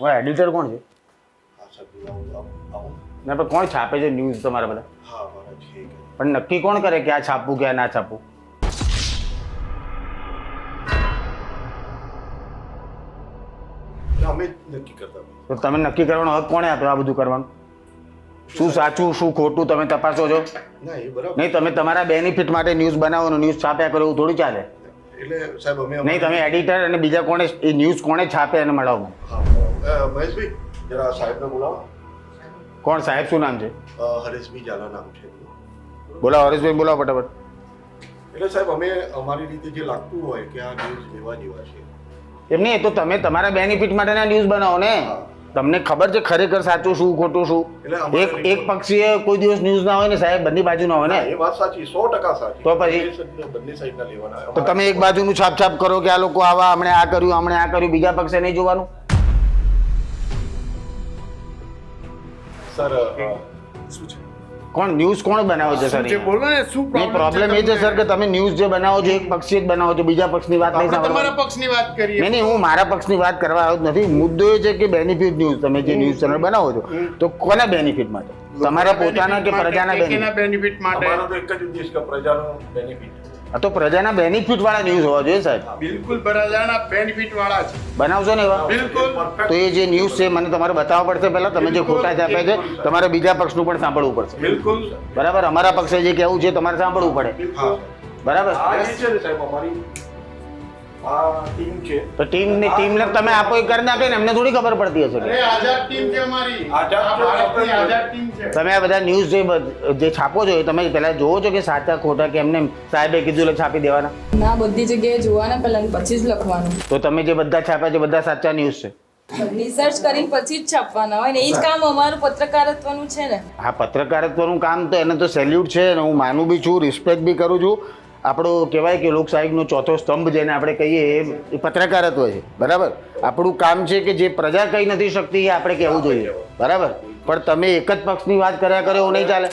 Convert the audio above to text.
હવે એડિટર કોણ છે? ને પણ કોણ છાપે છે ન્યૂઝ તમારા બધા? મારા પણ નક્કી કોણ કરે કે આ છાપવું કે આ ના છાપવું. તો તમે નક્કી કરવાનો હક કોણે આપ્યો આ બધું કરવાનું? શું સાચું શું ખોટું તમે તપાસો છો? નહીં તમે તમારા બેનિફિટ માટે ન્યૂઝ બનાવો ન્યૂઝ છાપ્યા કરો એવું થોડું ચાલે. એટલે સાહેબ અમે નહીં તમે એડિટર અને બીજા કોણે એ ન્યૂઝ કોણે છાપે એને મળાવો મહેશભાઈ જરા સાહેબને બોલાવો. કોણ સાહેબ શું નામ છે? હરેશભાઈ ઝાલા નામ છે બોલાવો હરેશભાઈ બોલાવો ફટાફટ. એટલે સાહેબ અમે અમારી રીતે જે લાગતું હોય કે આ ન્યૂઝ લેવા જેવા છે. એમ નહીં તો તમે તમારા બેનિફિટ માટેના ન્યૂઝ બનાવો ને. તમને ખબર છે ખરેખર સાચું શું ખોટું શું? એક એક પક્ષીએ કોઈ દિવસ ન્યૂઝ ના હોય ને સાહેબ બંને બાજુ ના હોય ને. એ વાત સાચી સો ટકા સાચી. તો પછી? બંને સાઈડ ના લેવાના. તો તમે એક બાજુનું છાપ છાપ કરો કે આ લોકો આવા હમણે આ કર્યું હમણે આ કર્યું બીજા પક્ષે નહીં જોવાનું? સર શું છે? કોણ ન્યૂઝ કોણ બનાવે છે સર બોલો ને શું પ્રોબ્લેમ પ્રોબ્લેમ એ છે સર કે તમે ન્યૂઝ જે બનાવો છો એક પક્ષી જ બનાવો છો બીજા પક્ષની વાત નહીં સાંભળો તમારા પક્ષની વાત કરીએ. નહીં નહીં હું મારા પક્ષની વાત કરવા આવ્યો જ નથી. મુદ્દો એ છે કે બેનિફિટ ન્યૂઝ તમે જે ન્યૂઝ ચેનલ બનાવો છો તો કોના બેનિફિટ માટે? તમારા પોતાના કે પ્રજાના બેનિફિટ બેનિફિટ માટે? અમારો તો એક જ ઉદ્દેશ કે પ્રજાનો બેનિફિટ આ તો પ્રજાના બેનિફિટ વાળા ન્યૂઝ હોવા જોઈએ સાહેબ. બિલકુલ પ્રજાના બેનિફિટ વાળા છે. બનાવશો ને એવા? બિલકુલ. તો એ જે ન્યૂઝ છે મને તમારે બતાવવા પડશે પહેલા તમે જે ખોટા છાપે છે તમારે બીજા પક્ષનું પણ સાંભળવું પડશે. બિલકુલ. બરાબર? અમારા પક્ષે જે કહેવું છે તમારે સાંભળવું પડે. બરાબર? સાહેબ અમારી ટીમ છે. તો ટીમની ટીમને તમે આપો એ કરી નાખે ને એમને થોડી ખબર પડતી હશે. અરે આઝાદ ટીમ છે અમારી. આઝાદ આ છે, ભારતની આપણે- આઝાદ ટીમ છે. તમે આ બધા ન્યૂઝ જે જે છાપો છો એ તમે પહેલા જોવો છો કે સાચા ખોટા કે એમને સાહેબે કીધું એટલે છાપી દેવાના? ના બધી જગ્યાએ જોવાના પહેલા પછી જ લખવાનું. તો તમે જે બધા છાપ્યા છે બધા સાચા ન્યૂઝ છે. રિસર્ચ કરીને પછી જ છાપવાના હોય ને એ જ કામ અમારું પત્રકારત્વનું છે ને. આ પત્રકારત્વનું કામ તો એને તો સેલ્યુટ છે ને હું માનું બી છું રિસ્પેક્ટ બી કરું છું. આપણું કહેવાય કે લોકશાહીનો ચોથો સ્તંભ જેને આપણે કહીએ એ- પત્રકારત્વ છે. બરાબર? આપણું કામ છે કે જે પ્રજા કહી નથી શકતી એ આપણે કહેવું જોઈએ. બરાબર? પણ તમે એક જ પક્ષની વાત કર્યા કરો એવું નહીં ચાલે.